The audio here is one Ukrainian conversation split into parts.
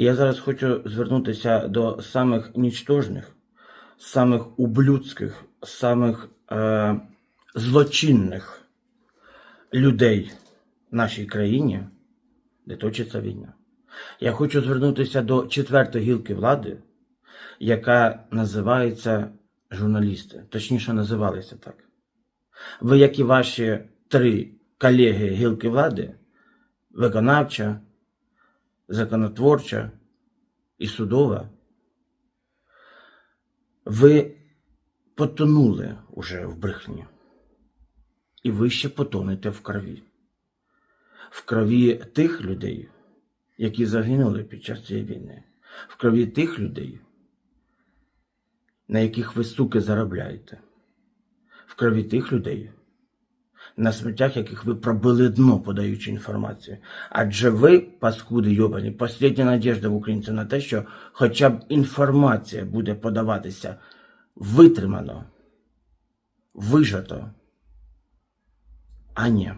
Я зараз хочу звернутися до самих нічтожних, самих ублюдських, самих е, злочинних людей в нашій країні, де точиться війна. Я хочу звернутися до четвертої гілки влади, яка називається журналісти, точніше називалися так. Ви, як і ваші три колеги гілки влади, виконавча, законотворча і судова, ви потонули уже в брехні. І ви ще потонете в крові. В крові тих людей, які загинули під час цієї війни, в крові тих людей, на яких ви суки заробляєте, в крові тих людей, на смертях яких ви пробили дно, подаючи інформацію. Адже ви, паскуди йобані, послідня надіжда в українців на те, що хоча б інформація буде подаватися витримано, вижато, а ні.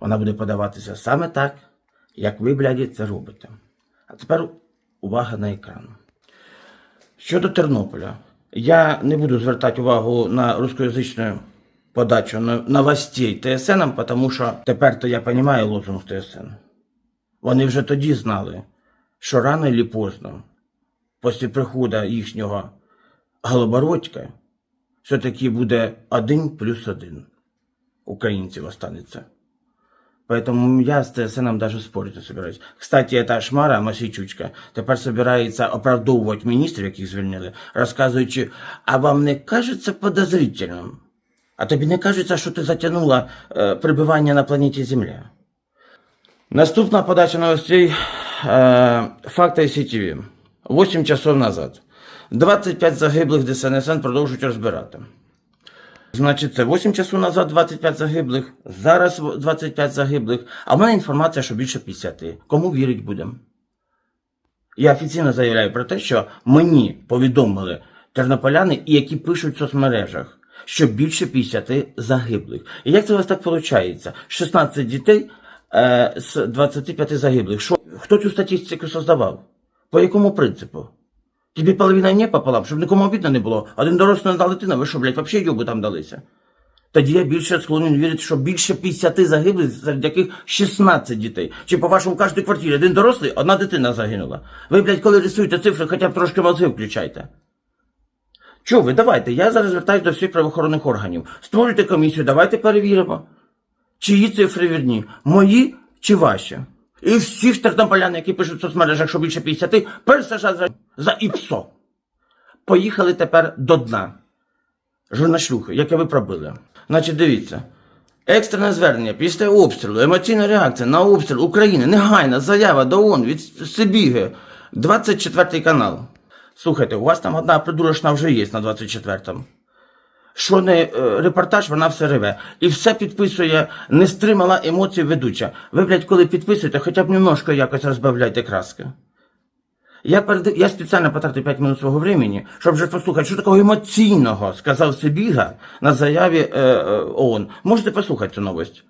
Вона буде подаватися саме так, як ви, бляді, це робите. А тепер увага на екран. Щодо Тернополя, я не буду звертати увагу на рускоязичну подачу новостей ТСН, тому що тепер то я розумію лозунг ТСН. Вони вже тоді знали, що рано чи поздно, після приходу їхнього Голобородька, все-таки буде один плюс один українців останеться. Поэтому я с ТСНом даже спорить не собираюсь. Кстати, эта шмара Масійчучка тепер собирається оправдовувати міністрів, яких звільнили, розказуючи, а вам не кажеться подозрительним? А тобі не кажеться, що ти затягнула е, прибивання на планеті Земля? Наступна подача новостей е, факти СІТВ. 8 часов назад. 25 загиблих ДСНСН продовжують розбирати. Значить, це 8 часу назад 25 загиблих, зараз 25 загиблих, а в мене інформація, що більше 50. Кому вірить будемо? Я офіційно заявляю про те, що мені повідомили тернополяни, які пишуть в соцмережах, що більше 50 загиблих. І як це у вас так виходить? 16 дітей е, з 25 загиблих. Що, хто цю статистику создавав? По якому принципу? Тобі половина не пополам, щоб нікому обідно не було. Один дорослий одна дитина, ви що, блядь, взагалі юби там далися? Тоді я більше склонен вірити, що більше 50 загиблих, серед яких 16 дітей. Чи по-вашому в кожній квартирі один дорослий, одна дитина загинула. Ви, блядь, коли рисуєте цифри, хоча б трошки мозги включайте. Чого ви, давайте, я зараз звертаюся до всіх правоохоронних органів. Створюйте комісію, давайте перевіримо. Чиї цифри вірні? Мої чи ваші? І всіх тернополян, які пишуть в соцмережах, що більше 50, пересажать за, за ІПСО. Поїхали тепер до дна. Журнашлюхи, яке ви пробили. Значить, дивіться. Екстрене звернення після обстрілу, емоційна реакція на обстріл України, негайна заява до ООН від Сибіги, 24 канал. Слухайте, у вас там одна придурочна вже є на 24-му. Що не е, репортаж, вона все реве. І все підписує, не стримала емоцій ведуча. Ви, блядь, коли підписуєте, хоча б немножко якось розбавляйте краски. Я, перед... я спеціально потратив 5 минут свого времени, щоб вже послухати, що такого емоційного сказав Сибіга на заяві е, е, ООН. Можете послухати цю новость.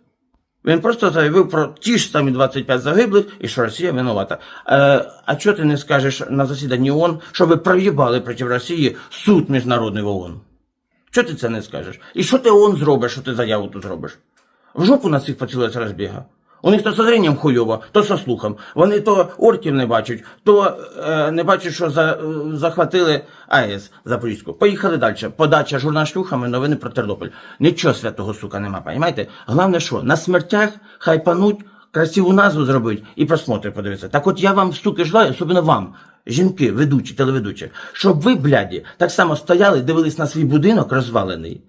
Він просто заявив про ті ж самі 25 загиблих і що Росія винувата. Е, а чого ти не скажеш на засіданні ООН, що ви проїбали проти Росії суд міжнародний в ООН? Чого ти це не скажеш? І що ти ООН зробиш, що ти заяву тут зробиш? В жопу на цих поцілилась розбіга. У них то со зрінням хуйово, то со слухом. Вони то орків не бачать, то е, не бачать, що за, е, захватили АЕС Запорізьку. Поїхали далі. Подача журнашлюхами, новини про Тернопіль. Нічого святого, сука, нема, понімаєте? Головне що, на смертях хайпануть, красиву назву зробить і просмотри подивитися. Так от я вам, суки, желаю, особливо вам, жінки, ведучі, телеведучі, щоб ви, бляді, так само стояли, дивились на свій будинок розвалений,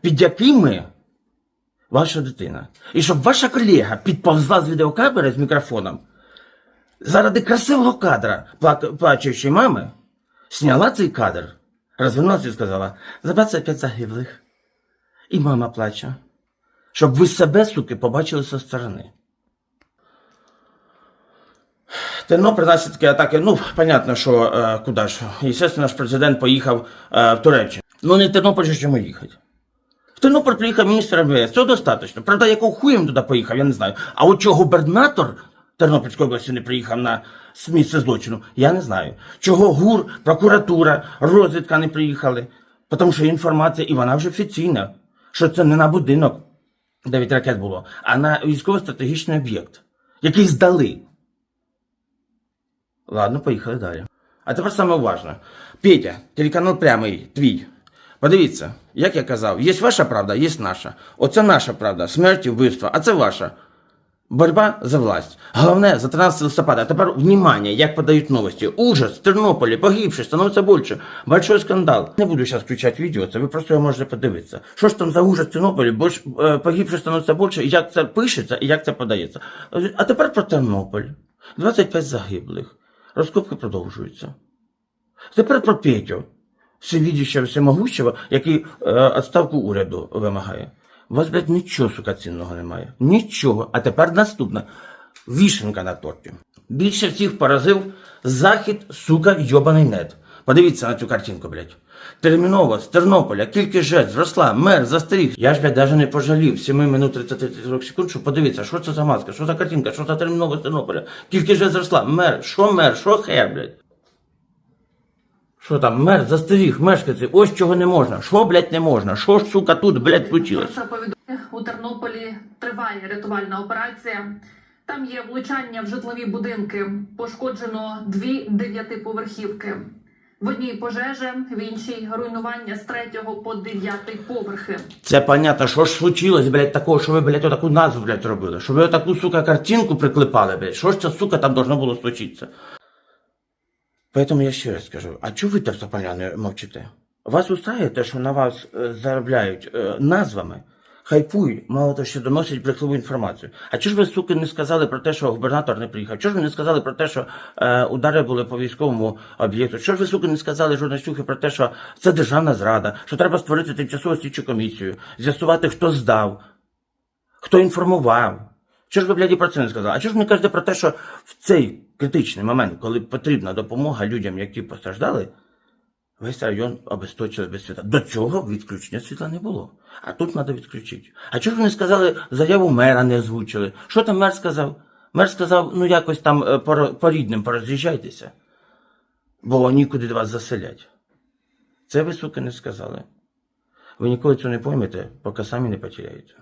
під якими ваша дитина. І щоб ваша колега підповзла з відеокамери з мікрофоном, заради красивого кадра плак- плачущої мами, сняла цей кадр, розвернулася і сказала, за 25 загиблих. І мама плаче. Щоб ви себе, суки, побачили зі сторони. Тернопіль наслідки атаки, ну, понятно, що е, куди ж. Естественно, наш президент поїхав е, в Туреччину. Ну, не Тернопіль ж йому їхати. Тернопіль приїхав міністр МВС, цього достатньо. Правда, якого хуєм туди поїхав, я не знаю. А от що губернатор Тернопільської області не приїхав на місце злочину? Я не знаю. Чого ГУР, прокуратура, розвідка не приїхали? Тому що інформація, і вона вже офіційна, що це не на будинок, де від ракет було, а на військово-стратегічний об'єкт, який здали. Ладно, поїхали далі. А тепер саме уважно. Петя, телеканал прямий, твій. Подивіться, як я казав, є ваша правда, є наша. Оце наша правда, смерть і вбивство, а це ваша. Борьба за власть. Головне за 13 листопада. Тепер внимание, як подають новості. Ужас, в Тернополі, погибших, становиться більше. Большой скандал. Не буду зараз включати відео, це ви просто його можете подивитися. Що ж там за ужас в Тернополі, больш, е, погибших становиться більше, як це пишеться, і як це подається. А тепер про Тернополь. 25 загиблих. Розкопки продовжуються. Тепер про Петю, всевідючого, всемогущого, який е, відставку уряду вимагає. У вас, блядь, нічого, сука, цінного немає. Нічого. А тепер наступне. Вішенка на торті. Більше всіх поразив захід, сука, йобаний нет. Подивіться на цю картинку, блядь. Терміново з Тернополя кількість жертв зросла, мер застріг. Я ж, блядь, навіть не пожалів 7 минут 30 секунд, щоб подивитися, що це за маска, що за картинка, що за терміново з Тернополя. Кількість жертв зросла, мер, що мер, що хер, блядь. Що там, мер застеріг мешканців, ось чого не можна. Що, блядь, не можна? Що ж, сука, тут, блядь, случилось? У Тернополі триває рятувальна операція. Там є влучання в житлові будинки. Пошкоджено дві дев'ятиповерхівки. В одній пожежа, в іншій руйнування з третього по дев'ятий поверхи. Це понятно, що ж случилось, блядь, такого, що ви, блядь, отаку назву, блядь, зробили. Що ви отаку, сука, картинку приклепали, блядь. Що ж це, сука, там должно було случитися? Поэтому я ще раз скажу, а чого ви так запаляне мовчите? Вас устрає те, що на вас е, заробляють е, назвами, хайпують, мало того, що доносять брехливу інформацію. А чого ж ви, суки, не сказали про те, що губернатор не приїхав? Чого ж ви не сказали про те, що е, удари були по військовому об'єкту? Чого ж ви, суки, не сказали журналістюхи про те, що це державна зрада, що треба створити тимчасову слідчу комісію, з'ясувати, хто здав, хто інформував. Чого ж ви, блядь, і про це не сказали? А чого ж не кажете про те, що в цей критичний момент, коли потрібна допомога людям, які постраждали, весь район обесточили без світла. До цього відключення світла не було. А тут треба відключити. А чого ж не сказали, заяву мера не озвучили? Що там мер сказав? Мер сказав, ну якось там е, по рідним пороз'їжджайтеся, бо нікуди вас заселять. Це ви, суки, не сказали. Ви ніколи цього не поймете, поки самі не потеряєте.